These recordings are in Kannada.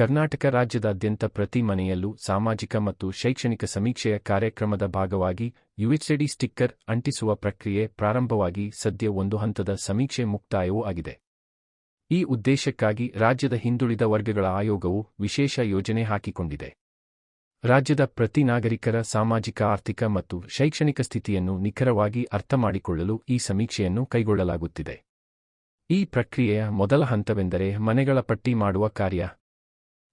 ಕರ್ನಾಟಕ ರಾಜ್ಯದಾದ್ಯಂತ ಪ್ರತಿ ಮನೆಯಲ್ಲೂ ಸಾಮಾಜಿಕ ಮತ್ತು ಶೈಕ್ಷಣಿಕ ಸಮೀಕ್ಷೆಯ ಕಾರ್ಯಕ್ರಮದ ಭಾಗವಾಗಿ ಯುಎಚ್ಡಿ ಸ್ಟಿಕ್ಕರ್ ಅಂಟಿಸುವ ಪ್ರಕ್ರಿಯೆ ಪ್ರಾರಂಭವಾಗಿ ಸದ್ಯ ಒಂದು ಹಂತದ ಸಮೀಕ್ಷೆ ಮುಕ್ತಾಯವೂ ಆಗಿದೆ. ಈ ಉದ್ದೇಶಕ್ಕಾಗಿ ರಾಜ್ಯದ ಹಿಂದುಳಿದ ವರ್ಗಗಳ ಆಯೋಗವು ವಿಶೇಷ ಯೋಜನೆ ಹಾಕಿಕೊಂಡಿದೆ. ರಾಜ್ಯದ ಪ್ರತಿ ನಾಗರಿಕರ ಸಾಮಾಜಿಕ, ಆರ್ಥಿಕ ಮತ್ತು ಶೈಕ್ಷಣಿಕ ಸ್ಥಿತಿಯನ್ನು ನಿಖರವಾಗಿ ಅರ್ಥಮಾಡಿಕೊಳ್ಳಲು ಈ ಸಮೀಕ್ಷೆಯನ್ನು ಕೈಗೊಳ್ಳಲಾಗುತ್ತಿದೆ. ಈ ಪ್ರಕ್ರಿಯೆಯ ಮೊದಲ ಹಂತವೆಂದರೆ ಮನೆಗಳ ಪಟ್ಟಿ ಮಾಡುವ ಕಾರ್ಯ.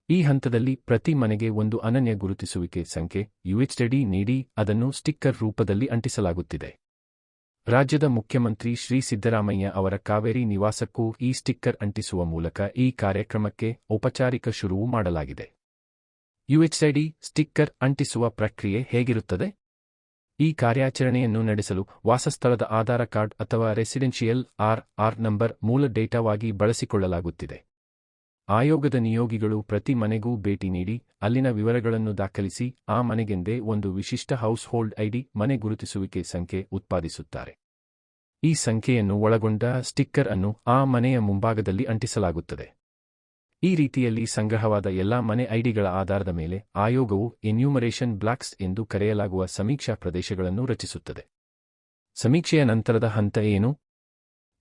ಈ ಹಂತದಲ್ಲಿ ಪ್ರತಿ ಮನೆಗೆ ಒಂದು ಅನನ್ಯ ಗುರುತಿಸುವಿಕೆ ಸಂಖ್ಯೆ ಯುಎಚ್ಡಿ ನೀಡಿ ಅದನ್ನು ಸ್ಟಿಕ್ಕರ್ ರೂಪದಲ್ಲಿ ಅಂಟಿಸಲಾಗುತ್ತಿದೆ. ರಾಜ್ಯದ ಮುಖ್ಯಮಂತ್ರಿ ಶ್ರೀ ಸಿದ್ದರಾಮಯ್ಯ ಅವರ ಕಾವೇರಿ ನಿವಾಸಕ್ಕೂ ಈ ಸ್ಟಿಕ್ಕರ್ ಅಂಟಿಸುವ ಮೂಲಕ ಈ ಕಾರ್ಯಕ್ರಮಕ್ಕೆ ಔಪಚಾರಿಕ ಶುರುವು ಮಾಡಲಾಗಿದೆ. ಯುಎಚ್ಐಡಿ ಸ್ಟಿಕ್ಕರ್ ಅಂಟಿಸುವ ಪ್ರಕ್ರಿಯೆ ಹೇಗಿರುತ್ತದೆ? ಈ ಕಾರ್ಯಾಚರಣೆಯನ್ನು ನಡೆಸಲು ವಾಸಸ್ಥಳದ ಆಧಾರ ಕಾರ್ಡ್ ಅಥವಾ ರೆಸಿಡೆನ್ಷಿಯಲ್ ಆರ್ ಆರ್ ನಂಬರ್ ಮೂಲ ಡೇಟಾವಾಗಿ ಬಳಸಿಕೊಳ್ಳಲಾಗುತ್ತಿದೆ. ಆಯೋಗದ ನಿಯೋಗಿಗಳು ಪ್ರತಿ ಮನೆಗೂ ಭೇಟಿ ನೀಡಿ, ಅಲ್ಲಿನ ವಿವರಗಳನ್ನು ದಾಖಲಿಸಿ, ಆ ಮನೆಗೆಂದೇ ಒಂದು ವಿಶಿಷ್ಟ ಹೌಸ್ ಹೋಲ್ಡ್ ಐಡಿ, ಮನೆ ಗುರುತಿಸುವಿಕೆ ಸಂಖ್ಯೆ ಉತ್ಪಾದಿಸುತ್ತಾರೆ. ಈ ಸಂಖ್ಯೆಯನ್ನು ಒಳಗೊಂಡ ಸ್ಟಿಕ್ಕರ್ ಅನ್ನು ಆ ಮನೆಯ ಮುಂಭಾಗದಲ್ಲಿ ಅಂಟಿಸಲಾಗುತ್ತದೆ. ಈ ರೀತಿಯಲ್ಲಿ ಸಂಗ್ರಹವಾದ ಎಲ್ಲಾ ಮನೆ ಐಡಿಗಳ ಆಧಾರದ ಮೇಲೆ ಆಯೋಗವು ಎನ್ಯೂಮರೇಷನ್ ಬ್ಲಾಕ್ಸ್ ಎಂದು ಕರೆಯಲಾಗುವ ಸಮೀಕ್ಷಾ ಪ್ರದೇಶಗಳನ್ನು ರಚಿಸುತ್ತದೆ. ಸಮೀಕ್ಷೆಯ ನಂತರದ ಹಂತ ಏನು?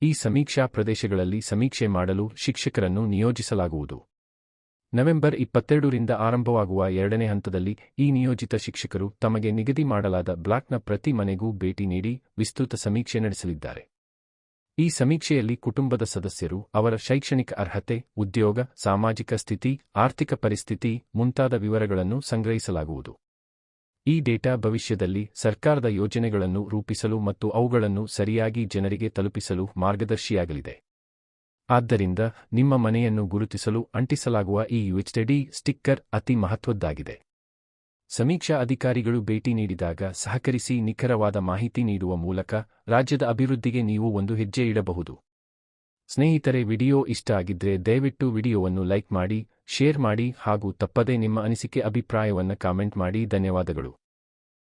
ಈ ಸಮೀಕ್ಷಾ ಪ್ರದೇಶಗಳಲ್ಲಿ ಸಮೀಕ್ಷೆ ಮಾಡಲು ಶಿಕ್ಷಕರನ್ನು ನಿಯೋಜಿಸಲಾಗುವುದು. ನವೆಂಬರ್ ಇಪ್ಪತ್ತೆರಡರಿಂದ ಆರಂಭವಾಗುವ ಎರಡನೇ ಹಂತದಲ್ಲಿ ಈ ನಿಯೋಜಿತ ಶಿಕ್ಷಕರು ತಮಗೆ ನಿಗದಿ ಮಾಡಲಾದ ಬ್ಲಾಕ್ನ ಪ್ರತಿ ಮನೆಗೂ ಭೇಟಿ ನೀಡಿ ವಿಸ್ತೃತ ಸಮೀಕ್ಷೆ ನಡೆಸಲಿದ್ದಾರೆ. ಈ ಸಮೀಕ್ಷೆಯಲ್ಲಿ ಕುಟುಂಬದ ಸದಸ್ಯರು, ಅವರ ಶೈಕ್ಷಣಿಕ ಅರ್ಹತೆ, ಉದ್ಯೋಗ, ಸಾಮಾಜಿಕ ಸ್ಥಿತಿ, ಆರ್ಥಿಕ ಪರಿಸ್ಥಿತಿ ಮುಂತಾದ ವಿವರಗಳನ್ನು ಸಂಗ್ರಹಿಸಲಾಗುವುದು. ಈ ಡೇಟಾ ಭವಿಷ್ಯದಲ್ಲಿ ಸರ್ಕಾರದ ಯೋಜನೆಗಳನ್ನು ರೂಪಿಸಲು ಮತ್ತು ಅವುಗಳನ್ನು ಸರಿಯಾಗಿ ಜನರಿಗೆ ತಲುಪಿಸಲು ಮಾರ್ಗದರ್ಶಿಯಾಗಲಿದೆ. ಆದ್ದರಿಂದ ನಿಮ್ಮ ಮನೆಯನ್ನು ಗುರುತಿಸಲು ಅಂಟಿಸಲಾಗುವ ಈ ಯುಎಚ್ಡಿ ಸ್ಟಿಕ್ಕರ್ ಅತಿ ಮಹತ್ವದ್ದಾಗಿದೆ. ಸಮೀಕ್ಷಾ ಅಧಿಕಾರಿಗಳು ಭೇಟಿ ನೀಡಿದಾಗ ಸಹಕರಿಸಿ ನಿಖರವಾದ ಮಾಹಿತಿ ನೀಡುವ ಮೂಲಕ ರಾಜ್ಯದ ಅಭಿವೃದ್ಧಿಗೆ ನೀವು ಒಂದು ಹೆಜ್ಜೆ ಇಡಬಹುದು. ಸ್ನೇಹಿತರೆ, ವಿಡಿಯೋ ಇಷ್ಟ ಆಗಿದ್ರೆ ದಯವಿಟ್ಟು ವಿಡಿಯೋವನ್ನು ಲೈಕ್ ಮಾಡಿ, ಶೇರ್ ಮಾಡಿ ಹಾಗೂ ತಪ್ಪದೇ ನಿಮ್ಮ ಅನಿಸಿಕೆ, ಅಭಿಪ್ರಾಯವನ್ನು ಕಾಮೆಂಟ್ ಮಾಡಿ. ಧನ್ಯವಾದಗಳು.